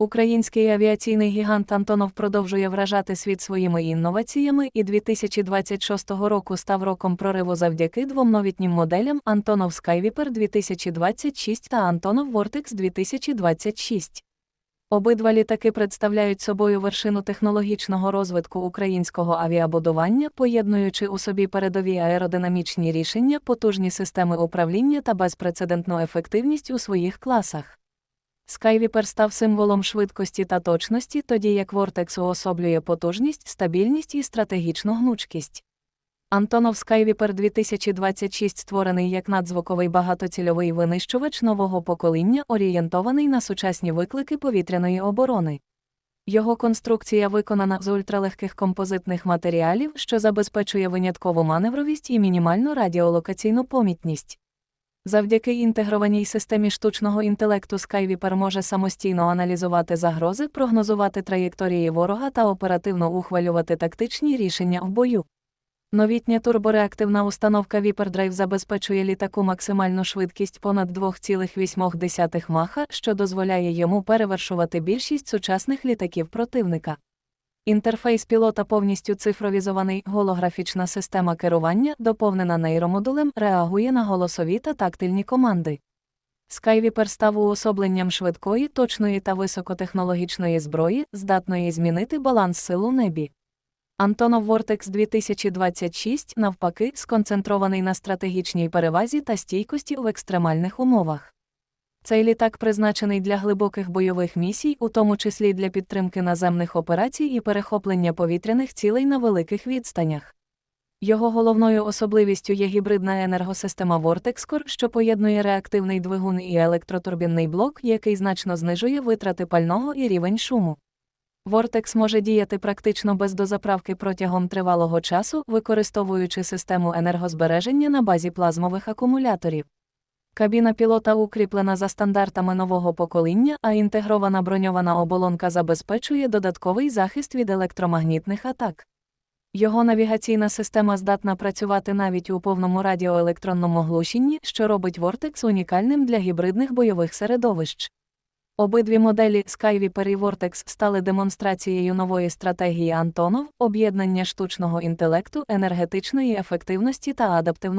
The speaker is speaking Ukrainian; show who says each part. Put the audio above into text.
Speaker 1: Український авіаційний гігант Антонов продовжує вражати світ своїми інноваціями і 2026 року став роком прориву завдяки двом новітнім моделям Антонов Skyviper 2026 та Антонов Vortex 2026. Обидва літаки представляють собою вершину технологічного розвитку українського авіабудування, поєднуючи у собі передові аеродинамічні рішення, потужні системи управління та безпрецедентну ефективність у своїх класах. Skyviper став символом швидкості та точності, тоді як Vortex уособлює потужність, стабільність і стратегічну гнучкість. Антонов Skyviper 2026 створений як надзвуковий багатоцільовий винищувач нового покоління, орієнтований на сучасні виклики повітряної оборони. Його конструкція виконана з ультралегких композитних матеріалів, що забезпечує виняткову маневровість і мінімальну радіолокаційну помітність. Завдяки інтегрованій системі штучного інтелекту Skyviper може самостійно аналізувати загрози, прогнозувати траєкторії ворога та оперативно ухвалювати тактичні рішення в бою. Новітня турбореактивна установка ViperDrive забезпечує літаку максимальну швидкість понад 2,8 маха, що дозволяє йому перевершувати більшість сучасних літаків противника. Інтерфейс пілота повністю цифровізований, голографічна система керування, доповнена нейромодулем, реагує на голосові та тактильні команди. Skyviper став уособленням швидкої, точної та високотехнологічної зброї, здатної змінити баланс сил у небі. Антонов Vortex 2026, навпаки, сконцентрований на стратегічній перевазі та стійкості в екстремальних умовах. Цей літак призначений для глибоких бойових місій, у тому числі для підтримки наземних операцій і перехоплення повітряних цілей на великих відстанях. Його головною особливістю є гібридна енергосистема Vortex-Core, що поєднує реактивний двигун і електротурбінний блок, який значно знижує витрати пального і рівень шуму. Vortex може діяти практично без дозаправки протягом тривалого часу, використовуючи систему енергозбереження на базі плазмових акумуляторів. Кабіна пілота укріплена за стандартами нового покоління, а інтегрована броньована оболонка забезпечує додатковий захист від електромагнітних атак. Його навігаційна система здатна працювати навіть у повному радіоелектронному глушінні, що робить Vortex унікальним для гібридних бойових середовищ. Обидві моделі Skyviper і Vortex стали демонстрацією нової стратегії Антонов, об'єднання штучного інтелекту, енергетичної ефективності та адаптивного